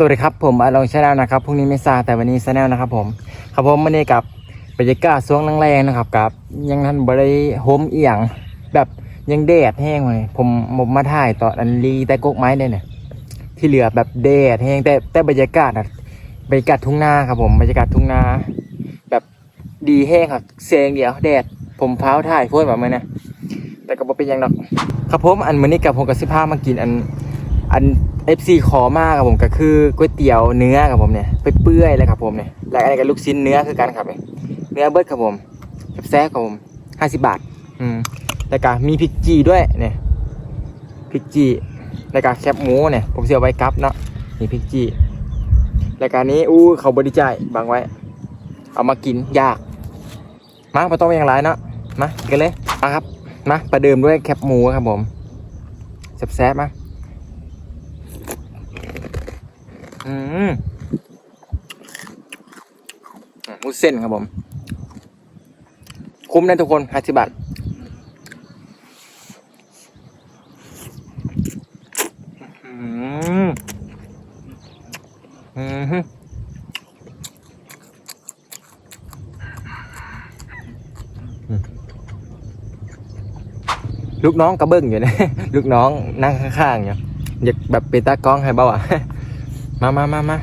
สวัสดีครับผมอาลองชาแนลนะครับพรุ่งนี้ไม่ซาแต่วันนี้ชาแนลนะครับผมครับผมวันนี้กับบรรยากาศช่วงแรงๆนะครับกับยังท่านบริโฮมเอียง แบบยังแดดแห้งเลยผมผมมาถ่ายต่ออันลีแต่กกไม้เนี่ยเนี่ยที่เหลือแบบแดดแห้งแต่แต่บรรยากาศอะบรรยากาศทุ่งนาครับผมบรรยากาศทุ่งนา แบบดีแห้งครับเสียงเดียวแดดผมเพ้าถ่ายพูดแบบนี้นะแต่ก็บ่เป็นยังดอกครับผมอันมื้อนี้กับผมกับสิพามากินอัน อัน FC ขอมากครับผมก็คือก๋วยเตี๋ยวเนื้อครับผมเนี่ยเปื่อยๆเลยครับผมเนี่ยและอะไรกับลูกชิ้นเนื้อคือกันครับเนี่ยเนื้อเบิร์ดครับผมแซ่บครับผมห้าสิบบาท อืมแล้วก็มีพริกจีด้วยเนี่ยพริกจีแล้วก็แคบหมูเนี่ยผมเสียไว้กับเนาะมีพริกจีแล้วก็นี้อู้เขาบริจาคบางไว้ เอามากินยากมาไม่ต้องอย่างไรเนาะมากันเลยมาครับมาประเดิมด้วยแคบหมูครับผมแซ่บๆมา อืมมุสเส้นครับผม คุ้มนะทุกคนห้าสิบบาทลูกน้องกระเบื้องอยู่นะ ลูกน้องนั่งข้างๆอยู่อยากแบบเปตากล้องให้เบ้าอะ มามามามา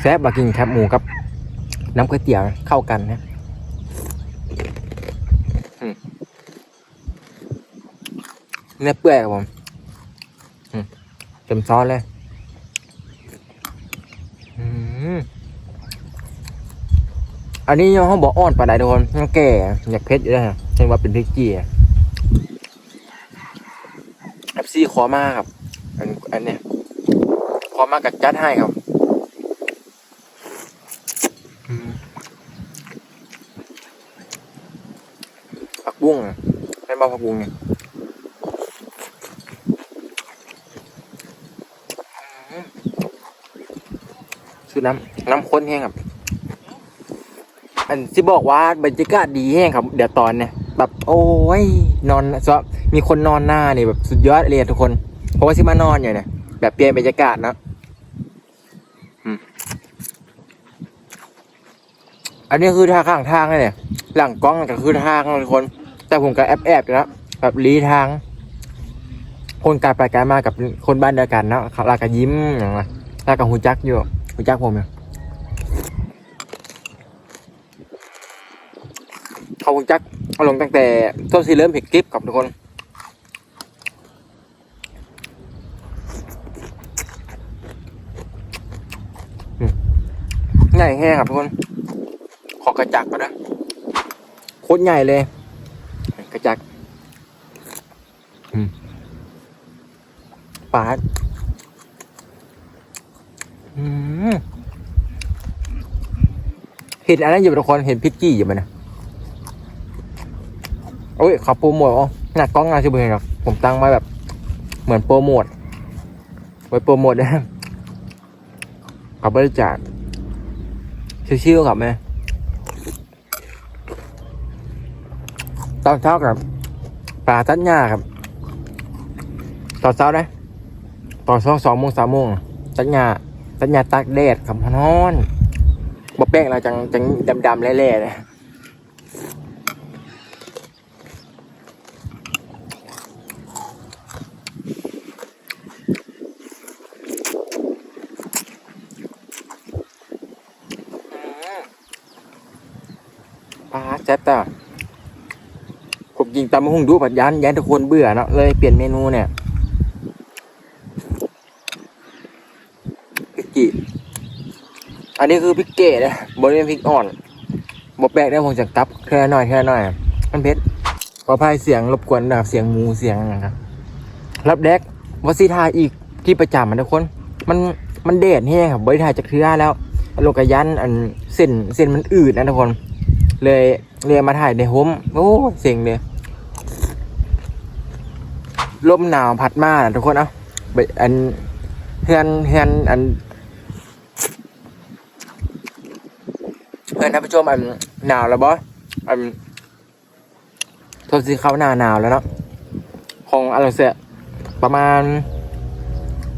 แซ่บมากินแคบหมูกับ น้ำก๋วยเตี๋ยวเข้ากันนะเนื้อเปื่อยครับผมเต็มซอสเลยอันนี้ยังห้องบอกอ่อนปลาไหนทุกคนยังแก่อยากเพชรอยู่เลยเห็นว่าเป็นพริกจี้เอฟซีขอมากครับ อันอันเนี้ย อมากับจัดให้ครับอืมผักบุ้งอะให้บ้าผักบุ้งเนี่ยอืมซื้อน้ำน้ำข้นแห้งครับ อันที่บอกว่าบรรยากาศดีแห้งครับ เดี๋ยวตอนเนี่ยแบบโอ้ยนอนซะมีคนนอนหน้านี่แบบสุดยอดเลยอะทุกคน เพราะว่าที่มานอนอยู่เนี่ยแบบเปลี่ยนบรรยากาศนะอืม อันนี้คือทางข้างทางเนี่ย หลังกล้องก็คือทางทุกคน แต่ผมก็แอบแอบๆอยู่แบบลีทาง คนกายไปกายมากับคนบ้านเดียวกันเนาะเขาลาก็ยิ้มอย่างไรลากับหูจักอยู่หูจักผมอยู่เขาหูจักเอาลงตั้งแต่ต้นซีเริ่มเห็นคลิปกับทุกคนใหญ่แค่ครับทุกคน ขอกระจักก่อนนะโคตรใหญ่เลย กระจักอืมปาดอืมเห็นอะไรอยู่ทุกคนเห็นพิกกี้อยู่มันนะโอ้ยขอโปรโมทอ๋อหนักกล้องงานชิบุเห็นครับผมตั้งไว้แบบ เหมือนโปรโมทไว้โปรโมทนะขอบริจาคชิวๆครับแม่ ตอนเช้ากับปลาตัดหญ้าครับ ตอนเช้านะตอนสองสองโมงสามโมงตัดหญ้าตัดหญ้าตากแดดครับนอนบ่แป้งเราจังจังดำๆเละๆเลยปลาแจ๊ตอะผมยิง ตำมะฮุ่งดูผัดยันยันทุกคนเบื่อเนาะเลยเปลี่ยนเมนูเนี่ยพริกจีอันนี้คือพริกเก๋นะบริเวณพริกอ่อนบแปลกได้ผมจะกลับแค่หน่อยแค่หน่อยมันเพชรขอพายเสียงรบกวนแบบเสียงงูเสียงอะไรครับรับแดกวัซีทาอีกที่ประจำมันทุกคน มันมันเดดแห้งครับบริทายจะเคลื่อแล้วโลกยันอันเส้นเส้นมันอืดนะทุกคน เลยเลยมาถ่ายในโฮมโอ้เสียงเลย ลมหนาวพัดมานะทุกคนเอะอันเฮือนเฮือนอันเพื่อนท่านผู้ชมอันหนาวแล้วบอสอันโทษสิเขาหนาหนาวแล้วเนาะของอะไรเสียประมาณ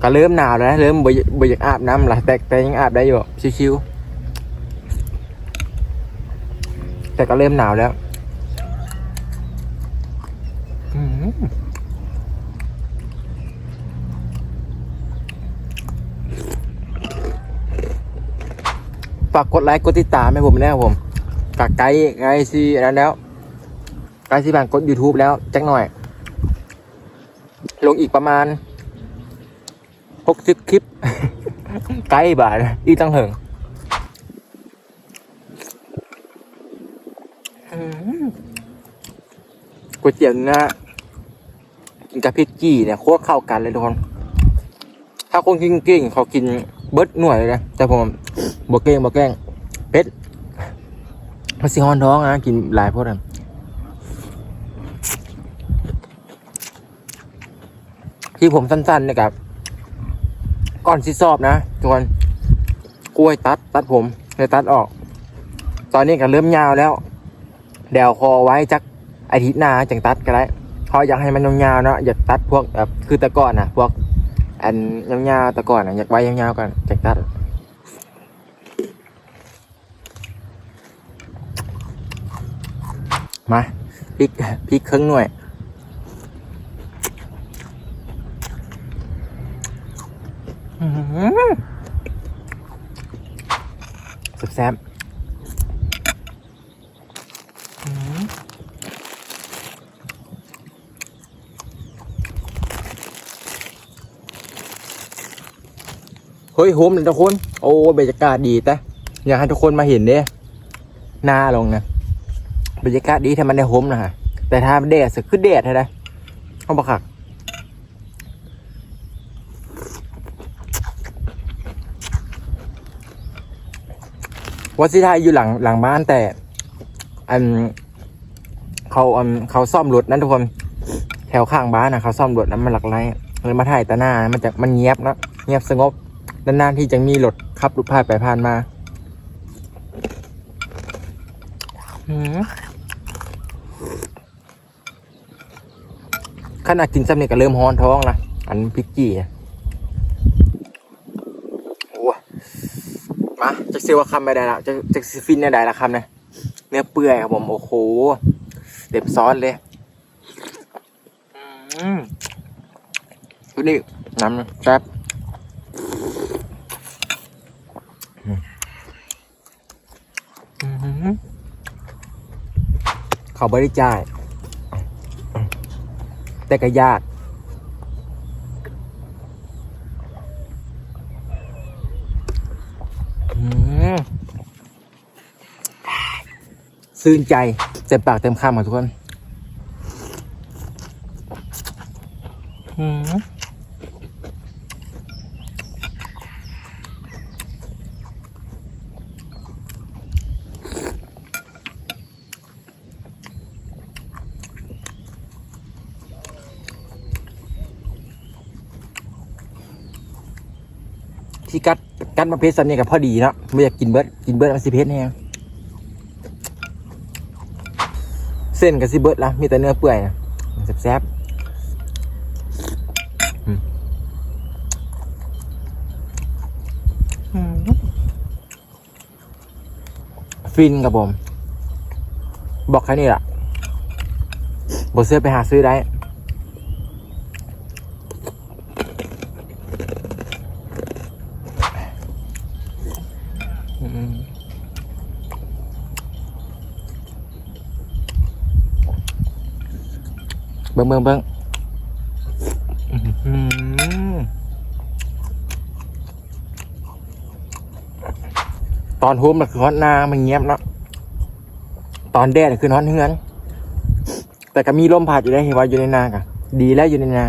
ก็เริ่มหนาวแล้วนะเริ่มบ่อยบ่อยากอาบน้ำละแต่แต่ยังอาบได้อยู่ชิวๆแต่ก็เริ่มหนาวแล้ว ฝากกดไลค์กดติดตามให้ผมนะครับผมกับไกด์ไกด์ซีอันนั้นแล้วไกด์ซีบานกด YouTube แล้วจักหน่อย ลงอีกประมาณหกสิบคลิป ไกลบาทอีตั้งเหิงก๋วยเตี๋ยวนื้อกินกับพริกจี้เนี่ยโคตรเข้ากันเลยทุกคนถ้าคนกินเก่งเขากินเบิร์ดหน่วยเลยนะแต่ผม บอกเก่งบอกแกล้งเป็ดมันสิฮอนท้องนะกินหลายพวกนั้นที่ผมสั้นๆนะครับก่อนที่สอบนะทุกคนกล้วยตัดตัดผมเลยตัดออก ตอนนี้ก็เริ่มยาวแล้วเดี๋ยวคอไว้จักอาทิตย์หน้าจังตัดก็ได้เขาอยากให้มันยาวๆเนาะอยากตัดพวกแบบคือต่ก่อนนะพวกอันยาวๆต่ก่อนนะอยากไว้ยาวๆก่อนจังตัด มาพริกพริกครึ่งหน่วยอื้อหือแซ่บเฮ้ยโฮมเลยทุกคน โอ้บรรยากาศดีแต่อยากให้ทุกคนมาเห็นเด้หน้าลงนะ บรรยากาศดีถ้ามันได้โฮมนะฮะแต่ถ้ามันแดดสึกคือแดดใช่ไหมเอาบักคักวัดสิทายอยู่หลังหลังบ้านแต่ อันเขาอันเขาซ่อมรถนั่นทุกคนแถวข้างบ้านนะเขาซ่อมรถนั้นมันหลักไรเลยมาถ่ายตาหน้ามันจะมันเงียบนะเงียบสงบนานๆที่จะมีรถขับรถผ่านไปผ่านมาหืม ขนาดกินซ้ำนี่ก็เริ่มฮ้อนท้องละอันพริกจี้อะโอ้มาจะเซลว่าคำไม่ได้ละจะจะฟินได้ละคำนะเนื้อเปื่อยครับผม โอ้โหเด็บซอสเลยอืมดูนี่น้ำแซ่บอืมอื้อหือเขาบริจ่าย แต่ก็ยาก ซื่นใจ เต็มปากเต็มคำอะทุกคน อืม ที่กัดกัดมาเพชรสันนี่กับพอดีเนาะไม่อยากกินเบิร์ดกินเบิร์ดมันสิเพชรแน่เส้นกับสิเบิร์ดละมีแต่เนื้อเปื่อยนะแซ่บๆอืมอืมฟินกับผม บอกแค่นี้ล่ะบอเสื้อไปหาซื้อได้ เบิ้งเบิ้งเบิ้งตอนโฮมมันคือฮอนนามันเงียบเนาะตอนแดดคือฮอนเฮือน แต่ก็มีลมพัดอยู่ได้เห็นว่าอยู่ในนากะดีแล้วอยู่ในนา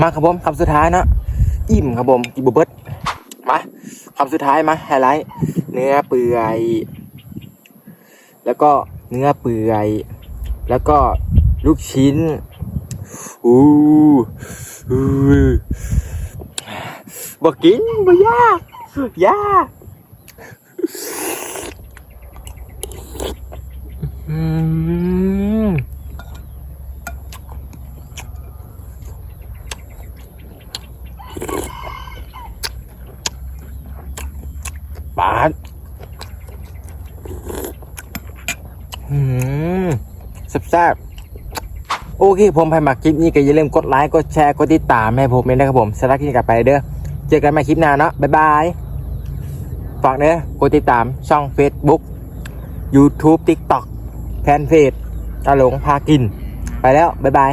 มาครับผมคำสุดท้ายเนาะอิ่มครับผมกิบุเบิร์ตมาคำสุดท้ายมาไฮไลท์เนื้อเปื่อย แล้วก็ เนื้อเปื่อย แล้วก็ลูกชิ้นอู้อู้บอกกินบ่ยากยากอืม ปาด อืมแซ่บโอเคผมไปมาคลิปนี้ก็อย่าลืมกดไลค์กดแชร์กดติดตามให้ผมเลยนะครับผมสำหรับคลิปนี้กลับไปเด้อเจอกันใหม่คลิปหน้าเนาะบ๊ายบายฝากเด้อกดติดตามช่อง Facebook YouTube TikTok แฟนเพจตาหลงพากิน ไปแล้ว บ๊ายบาย